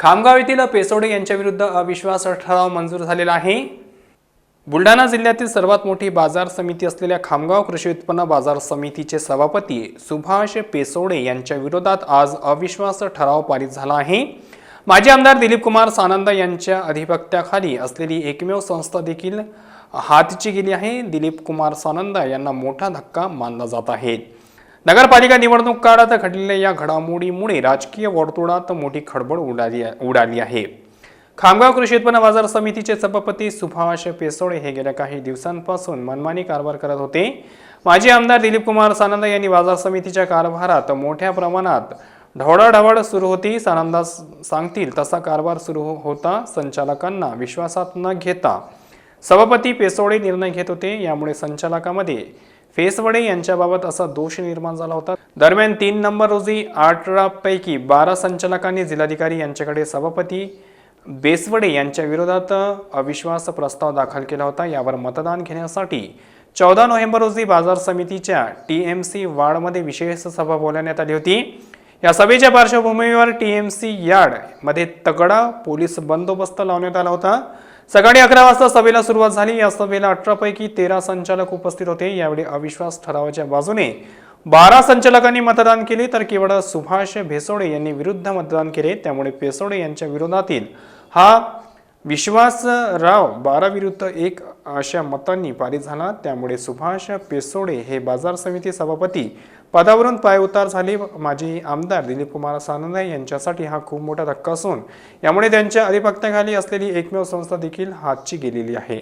खामगाव येथील पेसोडे यांच्या विरुद्ध अविश्वास ठराव मंजूर झालेला आहे. बुलढाणा जिल्ह्यातील सर्वात मोठी बाजार समिती असलेल्या खामगाव कृषी उत्पन्न बाजार समितीचे सभापती सुभाष पेसोडे यांच्या विरोधात आज अविश्वास ठराव पारित झाला आहे. माजी आमदार दिलीप कुमार सानंद यांच्या अधिपत्याखाली असलेली एकमेव संस्था देखील हातची गेली आहे. दिलीप कुमार सानंद यांना मोठा धक्का मानला जात आहे. नगरपालिका निवडणूक काळात घडलेल्या या घडामोडीमुळे राजकीय वर्तुळात मोठी खळबळ उडाली उडाली आहे. खामगाव कृषी उत्पन्न बाजार समितीचे सभापती सुभाष पेसोळे हे गेल्या काही दिवसांपासून मनमानी कारभार करत होते. माजी आमदार दिलीप कुमार सानंद यांनी बाजार समितीच्या कारभारात मोठ्या प्रमाणात ढवळाढवळ सुरू होती. सानंदा सांगतील तसा कारभार सुरू हो- होता संचालकांना विश्वासात न घेता. सभापती पेसोळे निर्णय घेत होते. यामुळे संचालकामध्ये फेसवडे यांच्याबाबत असा दोष निर्माण झाला होता. दरम्यान तीन नंबर रोजी आठरापैकी बारा संचालकांनी जिल्हाधिकारी यांच्याकडे सभापती बेसवडे यांच्या विरोधात अविश्वास प्रस्ताव दाखल केला होता. यावर मतदान घेण्यासाठी चौदा नोव्हेंबर रोजी बाजार समितीच्या टी एम सी वार्डमध्ये विशेष सभा बोलावण्यात आली होती. या सभेच्या पार्श्वभूमीवर टी एम सी यार्डमध्ये तगडा पोलीस बंदोबस्त लावण्यात आला होता. सकाळी अकरा वाजता सभेला सुरुवात झाली. या सभेला अठरापैकी तेरा संचालक उपस्थित होते. यावेळी अविश्वास ठरावाच्या बाजूने बारा संचालकांनी मतदान केले. तर केवळ सुभाष भेसोडे यांनी विरुद्ध मतदान केले. त्यामुळे पेसोडे यांच्या विरोधातील हा विश्वासराव बारा विरुद्ध एक अशा मतांनी पारित झाला. त्यामुळे सुभाष पेसोडे हे बाजार समिती सभापती पदावरून पायउतार झाले. माजी आमदार दिलीप कुमार सानंद यांच्यासाठी हा खूप मोठा धक्का असून यामुळे त्यांच्या अधिपत्याखाली असलेली एकमेव संस्था देखील हातची गेलेली आहे.